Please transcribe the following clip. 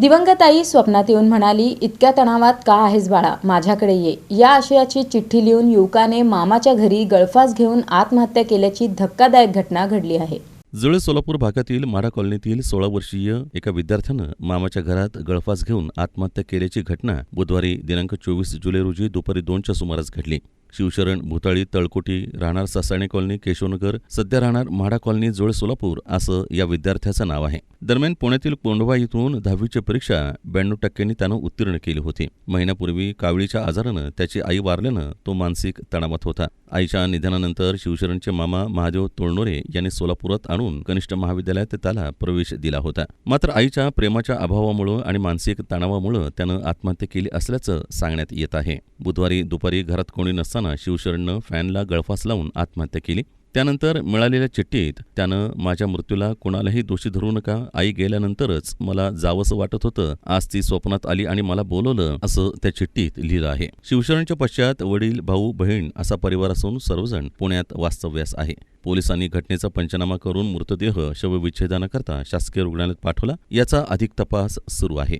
दिवंगत आई स्वप्नात येऊन म्हणाली इतक्या तणावात का आहेस बाळा? माझ्याकडे ये. या आशयाची चिठ्ठी लिहून युवकाने मामाच्या घरी गळफास घेऊन आत्महत्या केल्याची धक्कादायक घटना घडली आहे. जुळे सोलापूर भागातील माडा कॉलनीतील सोळा वर्षीय एका विद्यार्थ्यानं मामाच्या घरात गळफास घेऊन आत्महत्या केल्याची घटना बुधवारी दिनांक चोवीस जुलै रोजी दुपारी दोनच्या सुमारास घडली. शिवशरण भुताळी तळकोटी राहणार ससाणे कॉलनी केशवनगर सध्या राहणार म्हाडा कॉलनी जोळ सोलापूर असं या विद्यार्थ्याचं नाव आहे. दरम्यान पुण्यातील कोंडवा इथून दहावीची परीक्षा ब्याण्णव टक्क्यांनी त्यानं उत्तीर्ण केली होती. महिन्यापूर्वी कावळीच्या आजारानं त्याची आई वारल्यानं तो मानसिक तणावात होता. आईच्या निधनानंतर शिवशरणचे मामा महादेव तोळणोरे यांनी सोलापुरात आणून कनिष्ठ महाविद्यालयात त्याला प्रवेश दिला होता. मात्र आईच्या प्रेमाच्या अभावामुळं आणि मानसिक तणावामुळं त्यानं आत्महत्या केली असल्याचं सांगण्यात येत आहे. बुधवारी दुपारी घरात कोणी नसताना शिवशरणनं फॅनला गळफास लावून आत्महत्या केली. त्यानंतर मिळालेल्या चिठ्ठीत त्यानं माझ्या मृत्यूला कोणालाही दोषी धरू नका. आई गेल्यानंतरच मला जावंसं वाटत होतं. आज ती स्वप्नात आली आणि मला बोलवलं असं त्या चिठ्ठीत लिहिलं आहे. शिवशरणच्या पश्चात वडील भाऊ बहीण असा परिवार असून सर्वजण पुण्यात वास्तव्यास आहे. पोलिसांनी घटनेचा पंचनामा करून मृतदेह शवविच्छेदनाकरता शासकीय रुग्णालयात पाठवला. याचा अधिक तपास सुरू आहे.